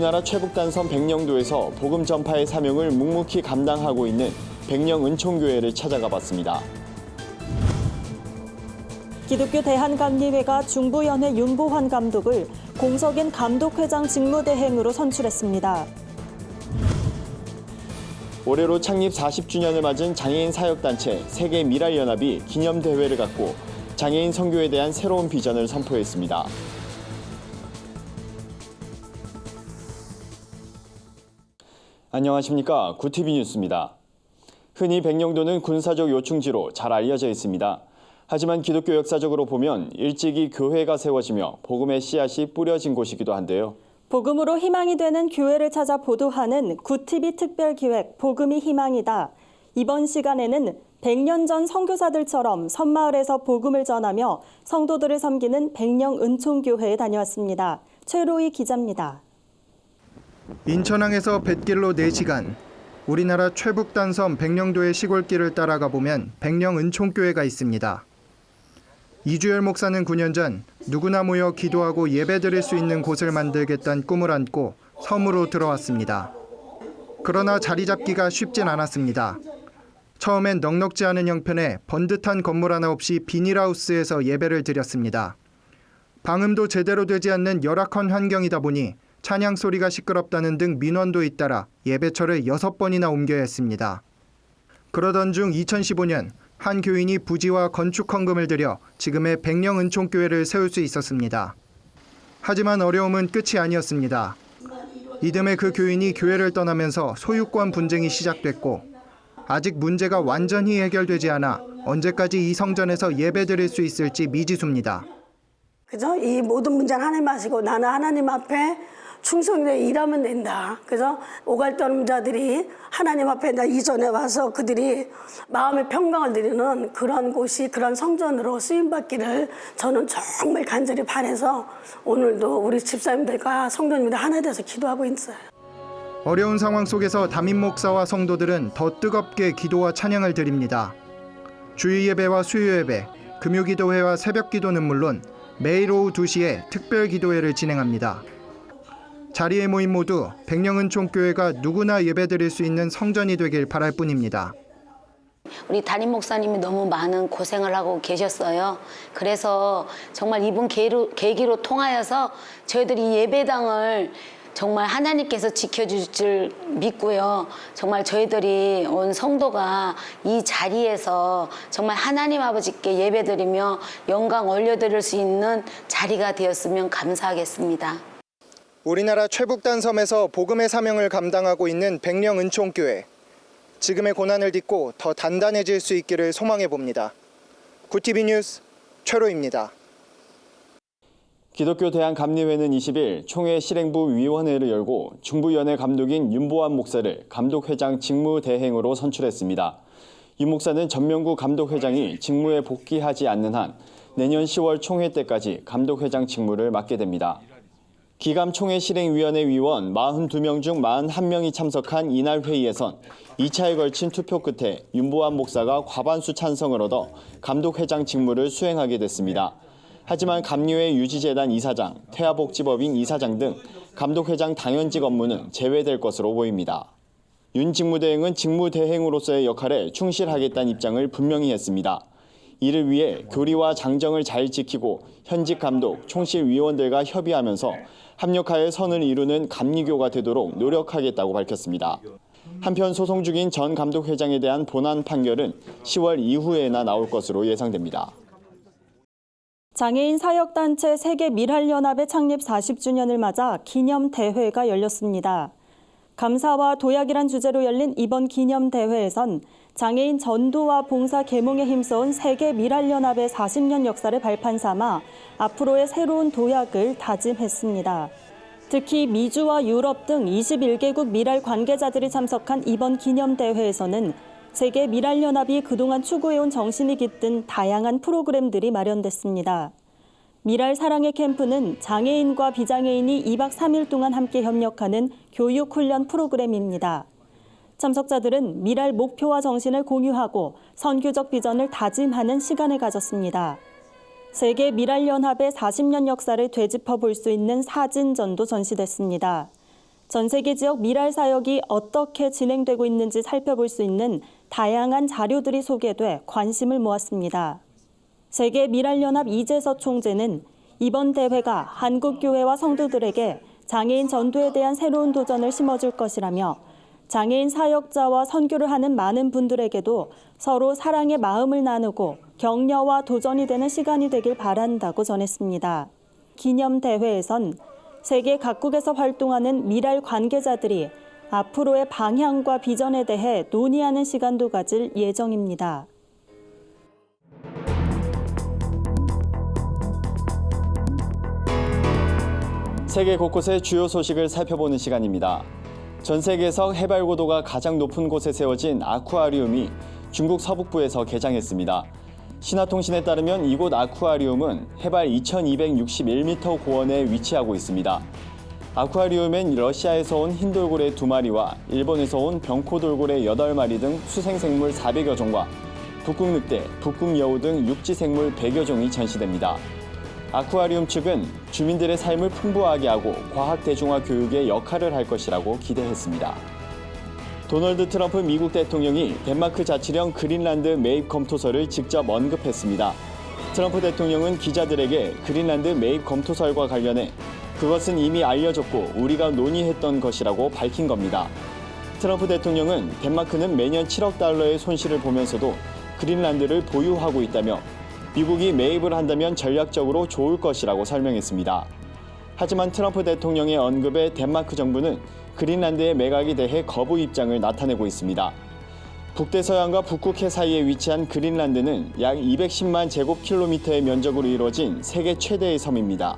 우리나라 최북단섬 백령도에서 복음 전파의 사명을 묵묵히 감당하고 있는 백령 은총교회를 찾아가 봤습니다. 기독교 대한감리회가 중부연회 윤보환 감독을 공석인 감독회장 직무대행으로 선출했습니다. 올해로 창립 40주년을 맞은 장애인 사역단체 세계 미랄연합이 기념대회를 갖고 장애인 선교에 대한 새로운 비전을 선포했습니다. 안녕하십니까. 구티비 뉴스입니다. 흔히 백령도는 군사적 요충지로 잘 알려져 있습니다. 하지만 기독교 역사적으로 보면 일찍이 교회가 세워지며 복음의 씨앗이 뿌려진 곳이기도 한데요. 복음으로 희망이 되는 교회를 찾아 보도하는 구티비 특별기획 복음이 희망이다. 이번 시간에는 100년 전 선교사들처럼 섬마을에서 복음을 전하며 성도들을 섬기는 백령 은총교회에 다녀왔습니다. 최로희 기자입니다. 인천항에서 뱃길로 4시간 우리나라 최북단섬 백령도의 시골길을 따라가 보면 백령 은총교회가 있습니다. 이주열 목사는 9년 전 누구나 모여 기도하고 예배드릴 수 있는 곳을 만들겠다는 꿈을 안고 섬으로 들어왔습니다. 그러나 자리 잡기가 쉽진 않았습니다. 처음엔 넉넉지 않은 형편에 번듯한 건물 하나 없이 비닐하우스에서 예배를 드렸습니다. 방음도 제대로 되지 않는 열악한 환경이다 보니 찬양 소리가 시끄럽다는 등 민원도 잇따라 예배처를 여섯 번이나 옮겨야 했습니다. 그러던 중 2015년 한 교인이 부지와 건축 헌금을 들여 지금의 백령 은총교회를 세울 수 있었습니다. 하지만 어려움은 끝이 아니었습니다. 이듬해 그 교인이 교회를 떠나면서 소유권 분쟁이 시작됐고 아직 문제가 완전히 해결되지 않아 언제까지 이 성전에서 예배드릴 수 있을지 미지수입니다. 그죠? 이 모든 문제는 하나님 아시고 나는 하나님 앞에 충성되게 일하면 된다. 그래서 오갈떠는 자들이 하나님 앞에 나 이전에 와서 그들이 마음의 평강을 드리는 그런 곳이 그런 성전으로 쓰임받기를 저는 정말 간절히 바래서 오늘도 우리 집사님들과 성도님들 하나 돼서 기도하고 있어요. 어려운 상황 속에서 담임 목사와 성도들은 더 뜨겁게 기도와 찬양을 드립니다. 주일 예배와 수요 예배, 금요 기도회와 새벽 기도는 물론 매일 오후 2시에 특별 기도회를 진행합니다. 자리에 모인 모두 백령은 총교회가 누구나 예배드릴 수 있는 성전이 되길 바랄 뿐입니다. 우리 담임 목사님이 너무 많은 고생을 하고 계셨어요. 그래서 정말 이번 계기로, 계기로 통하여서 저희들이 이 예배당을 정말 하나님께서 지켜줄 줄 믿고요. 정말 저희들이 온 성도가 이 자리에서 정말 하나님 아버지께 예배드리며 영광 올려드릴 수 있는 자리가 되었으면 감사하겠습니다. 우리나라 최북단 섬에서 복음의 사명을 감당하고 있는 백령 은총교회. 지금의 고난을 딛고 더 단단해질 수 있기를 소망해 봅니다. 구티비 뉴스 최로입니다. 기독교 대한감리회는 20일 총회 실행부 위원회를 열고 중부연회 감독인 윤보환 목사를 감독회장 직무대행으로 선출했습니다. 윤 목사는 전명구 감독회장이 직무에 복귀하지 않는 한 내년 10월 총회 때까지 감독회장 직무를 맡게 됩니다. 기감 총회 실행위원회 위원 42명 중 41명이 참석한 이날 회의에선 2차에 걸친 투표 끝에 윤보환 목사가 과반수 찬성을 얻어 감독회장 직무를 수행하게 됐습니다. 하지만 감리회 유지재단 이사장, 태아복지법인 이사장 등 감독회장 당연직 업무는 제외될 것으로 보입니다. 윤 직무대행은 직무대행으로서의 역할에 충실하겠다는 입장을 분명히 했습니다. 이를 위해 교리와 장정을 잘 지키고 현직 감독, 총실위원들과 협의하면서 합력하여 선을 이루는 감리교가 되도록 노력하겠다고 밝혔습니다. 한편 소송 중인 전 감독 회장에 대한 본안 판결은 10월 이후에나 나올 것으로 예상됩니다. 장애인 사역단체 세계 미랄연합의 창립 40주년을 맞아 기념 대회가 열렸습니다. 감사와 도약이란 주제로 열린 이번 기념 대회에선 장애인 전도와 봉사 계몽에 힘써온 세계 미랄연합의 40년 역사를 발판 삼아 앞으로의 새로운 도약을 다짐했습니다. 특히 미주와 유럽 등 21개국 미랄 관계자들이 참석한 이번 기념대회에서는 세계 미랄연합이 그동안 추구해온 정신이 깃든 다양한 프로그램들이 마련됐습니다. 미랄 사랑의 캠프는 장애인과 비장애인이 2박 3일 동안 함께 협력하는 교육 훈련 프로그램입니다. 참석자들은 미랄 목표와 정신을 공유하고 선교적 비전을 다짐하는 시간을 가졌습니다. 세계 미랄연합의 40년 역사를 되짚어 볼 수 있는 사진전도 전시됐습니다. 전 세계 지역 미랄 사역이 어떻게 진행되고 있는지 살펴볼 수 있는 다양한 자료들이 소개돼 관심을 모았습니다. 세계 미랄연합 이재서 총재는 이번 대회가 한국 교회와 성도들에게 장애인 전도에 대한 새로운 도전을 심어줄 것이라며 장애인 사역자와 선교를 하는 많은 분들에게도 서로 사랑의 마음을 나누고 격려와 도전이 되는 시간이 되길 바란다고 전했습니다. 기념 대회에선 세계 각국에서 활동하는 미랄 관계자들이 앞으로의 방향과 비전에 대해 논의하는 시간도 가질 예정입니다. 세계 곳곳의 주요 소식을 살펴보는 시간입니다. 전 세계에서 해발 고도가 가장 높은 곳에 세워진 아쿠아리움이 중국 서북부에서 개장했습니다. 신화통신에 따르면 이곳 아쿠아리움은 해발 2261m 고원에 위치하고 있습니다. 아쿠아리움엔 러시아에서 온 흰돌고래 2마리와 일본에서 온 병코돌고래 8마리 등 수생생물 400여 종과 북극늑대, 북극여우 등 육지생물 100여 종이 전시됩니다. 아쿠아리움 측은 주민들의 삶을 풍부하게 하고 과학 대중화 교육에 역할을 할 것이라고 기대했습니다. 도널드 트럼프 미국 대통령이 덴마크 자치령 그린란드 매입 검토서를 직접 언급했습니다. 트럼프 대통령은 기자들에게 그린란드 매입 검토설과 관련해 그것은 이미 알려졌고 우리가 논의했던 것이라고 밝힌 겁니다. 트럼프 대통령은 덴마크는 매년 7억 달러의 손실을 보면서도 그린란드를 보유하고 있다며 미국이 매입을 한다면 전략적으로 좋을 것이라고 설명했습니다. 하지만 트럼프 대통령의 언급에 덴마크 정부는 그린란드의 매각에 대해 거부 입장을 나타내고 있습니다. 북대서양과 북극해 사이에 위치한 그린란드는 약 210만 제곱킬로미터의 면적으로 이루어진 세계 최대의 섬입니다.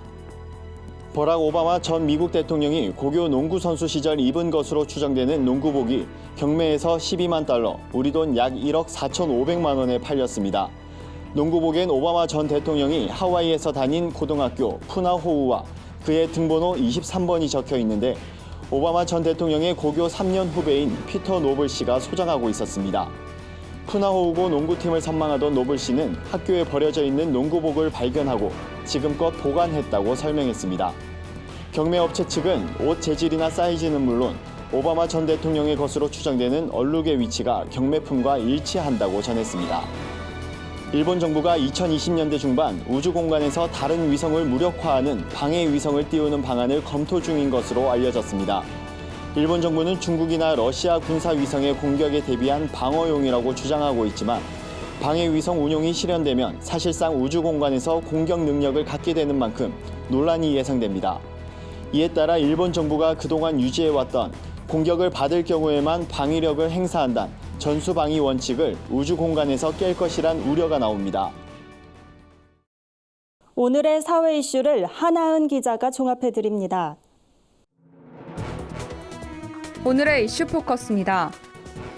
버락 오바마 전 미국 대통령이 고교 농구 선수 시절 입은 것으로 추정되는 농구복이 경매에서 12만 달러, 우리 돈 약 1억 4,500만 원에 팔렸습니다. 농구복엔 오바마 전 대통령이 하와이에서 다닌 고등학교 푸나호우와 그의 등번호 23번이 적혀 있는데 오바마 전 대통령의 고교 3년 후배인 피터 노블 씨가 소장하고 있었습니다. 푸나호우고 농구팀을 선망하던 노블 씨는 학교에 버려져 있는 농구복을 발견하고 지금껏 보관했다고 설명했습니다. 경매업체 측은 옷 재질이나 사이즈는 물론 오바마 전 대통령의 것으로 추정되는 얼룩의 위치가 경매품과 일치한다고 전했습니다. 일본 정부가 2020년대 중반 우주 공간에서 다른 위성을 무력화하는 방해 위성을 띄우는 방안을 검토 중인 것으로 알려졌습니다. 일본 정부는 중국이나 러시아 군사 위성의 공격에 대비한 방어용이라고 주장하고 있지만 방해 위성 운용이 실현되면 사실상 우주 공간에서 공격 능력을 갖게 되는 만큼 논란이 예상됩니다. 이에 따라 일본 정부가 그동안 유지해왔던 공격을 받을 경우에만 방위력을 행사한다는 전수방위 원칙을 우주 공간에서 깰 것이란 우려가 나옵니다. 오늘의 사회 이슈를 하나은 기자가 종합해 드립니다. 오늘의 이슈 포커스입니다.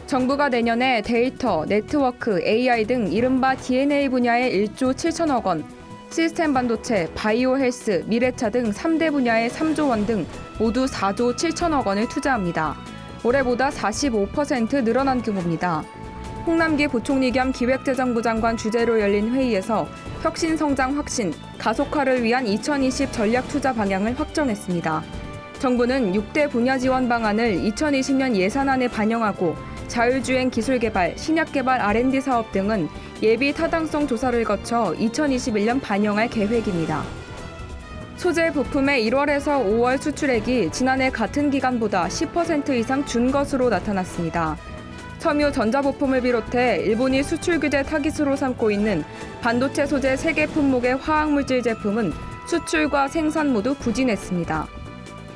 정부가 내년에 데이터, 네트워크, AI 등 이른바 DNA 분야에 1조 7천억 원, 시스템 반도체, 바이오 헬스, 미래차 등 3대 분야에 3조 원 등 모두 4조 7천억 원을 투자합니다. 올해보다 45% 늘어난 규모입니다. 홍남기 부총리 겸 기획재정부 장관 주재로 열린 회의에서 혁신 성장 확신, 가속화를 위한 2020 전략 투자 방향을 확정했습니다. 정부는 6대 분야 지원 방안을 2020년 예산안에 반영하고 자율주행 기술 개발, 신약 개발 R&D 사업 등은 예비 타당성 조사를 거쳐 2021년 반영할 계획입니다. 소재 부품의 1월에서 5월 수출액이 지난해 같은 기간보다 10% 이상 준 것으로 나타났습니다. 첨유 전자부품을 비롯해 일본이 수출 규제 타깃으로 삼고 있는 반도체 소재 세계 품목의 화학물질 제품은 수출과 생산 모두 부진했습니다.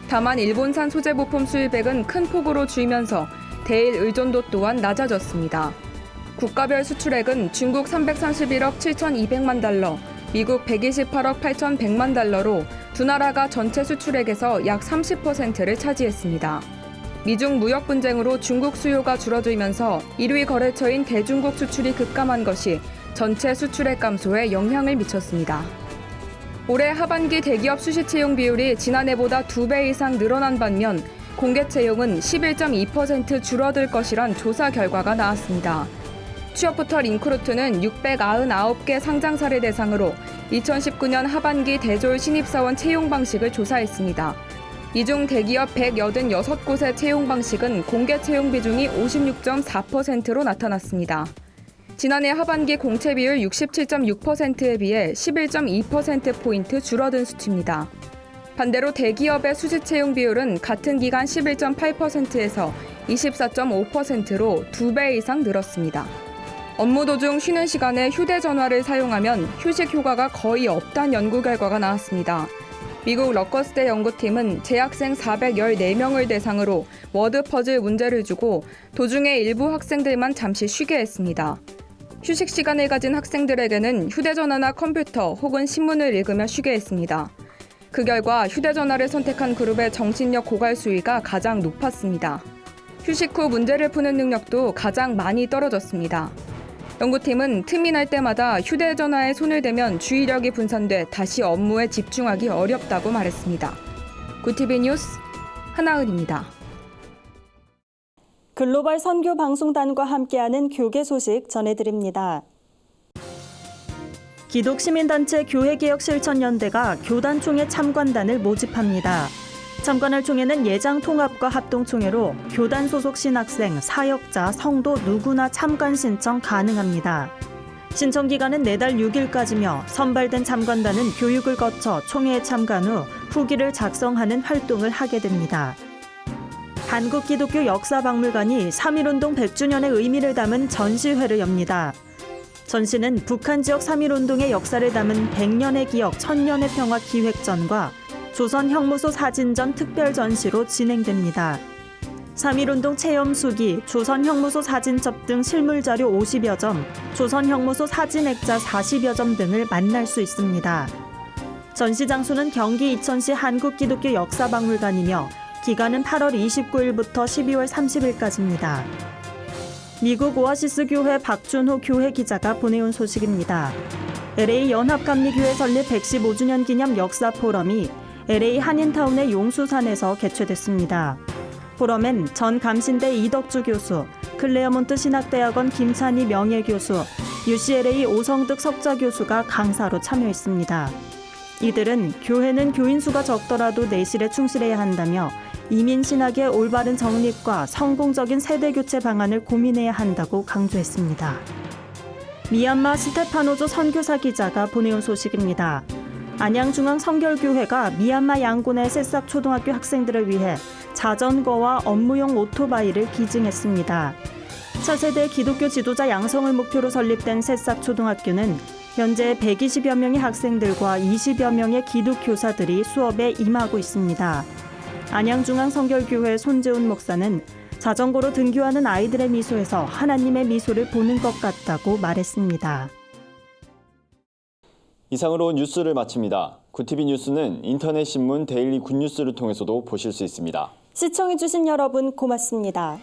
다만 일본산 소재 부품 수입액은 큰 폭으로 줄면서 대일 의존도 또한 낮아졌습니다. 국가별 수출액은 중국 331억 7,200만 달러, 미국 128억 8,100만 달러로 두 나라가 전체 수출액에서 약 30%를 차지했습니다. 미중 무역 분쟁으로 중국 수요가 줄어들면서 1위 거래처인 대중국 수출이 급감한 것이 전체 수출액 감소에 영향을 미쳤습니다. 올해 하반기 대기업 수시 채용 비율이 지난해보다 2배 이상 늘어난 반면 공개 채용은 11.2% 줄어들 것이란 조사 결과가 나왔습니다. 취업부터 링크루트는 699개 상장사를 대상으로 2019년 하반기 대졸 신입사원 채용 방식을 조사했습니다. 이 중 대기업 186곳의 채용 방식은 공개 채용 비중이 56.4%로 나타났습니다. 지난해 하반기 공채 비율 67.6%에 비해 11.2%포인트 줄어든 수치입니다. 반대로 대기업의 수시 채용 비율은 같은 기간 11.8%에서 24.5%로 2배 이상 늘었습니다. 업무 도중 쉬는 시간에 휴대전화를 사용하면 휴식 효과가 거의 없다는 연구 결과가 나왔습니다. 미국 러커스대 연구팀은 재학생 414명을 대상으로 워드 퍼즐 문제를 주고 도중에 일부 학생들만 잠시 쉬게 했습니다. 휴식 시간을 가진 학생들에게는 휴대전화나 컴퓨터 혹은 신문을 읽으며 쉬게 했습니다. 그 결과 휴대전화를 선택한 그룹의 정신력 고갈 수위가 가장 높았습니다. 휴식 후 문제를 푸는 능력도 가장 많이 떨어졌습니다. 연구팀은 틈이 날 때마다 휴대전화에 손을 대면 주의력이 분산돼 다시 업무에 집중하기 어렵다고 말했습니다. 구티비 뉴스 하나은입니다. 글로벌 선교 방송단과 함께하는 교계 소식 전해드립니다. 기독시민단체 교회개혁실천연대가 교단총회 참관단을 모집합니다. 참관할 총회는 예장 통합과 합동 총회로 교단 소속 신학생, 사역자, 성도 누구나 참관 신청 가능합니다. 신청 기간은 내달 6일까지며 선발된 참관단은 교육을 거쳐 총회에 참관 후 후기를 작성하는 활동을 하게 됩니다. 한국기독교 역사박물관이 3.1운동 100주년의 의미를 담은 전시회를 엽니다. 전시는 북한 지역 3.1운동의 역사를 담은 100년의 기억, 1000년의 평화 기획전과 조선 형무소 사진전 특별 전시로 진행됩니다. 3.1운동 체험 수기, 조선 형무소 사진첩 등 실물 자료 50여 점, 조선 형무소 사진 액자 40여 점 등을 만날 수 있습니다. 전시 장소는 경기 이천시 한국기독교 역사박물관이며 기간은 8월 29일부터 12월 30일까지입니다. 미국 오아시스 교회 박준호 교회 기자가 보내온 소식입니다. LA 연합감리교회 설립 115주년 기념 역사 포럼이 LA 한인타운의 용수산에서 개최됐습니다. 포럼엔 전 감신대 이덕주 교수, 클레어몬트 신학대학원 김찬희 명예교수, UCLA 오성득 석좌 교수가 강사로 참여했습니다. 이들은 교회는 교인 수가 적더라도 내실에 충실해야 한다며 이민 신학의 올바른 정립과 성공적인 세대 교체 방안을 고민해야 한다고 강조했습니다. 미얀마 스테파노조 선교사 기자가 보내온 소식입니다. 안양중앙 성결교회가 미얀마 양곤의 새싹 초등학교 학생들을 위해 자전거와 업무용 오토바이를 기증했습니다. 차세대 기독교 지도자 양성을 목표로 설립된 새싹 초등학교는 현재 120여 명의 학생들과 20여 명의 기독교사들이 수업에 임하고 있습니다. 안양중앙 성결교회 손재훈 목사는 자전거로 등교하는 아이들의 미소에서 하나님의 미소를 보는 것 같다고 말했습니다. 이상으로 뉴스를 마칩니다. 구티비 뉴스는 인터넷 신문 데일리 굿뉴스를 통해서도 보실 수 있습니다. 시청해주신 여러분 고맙습니다.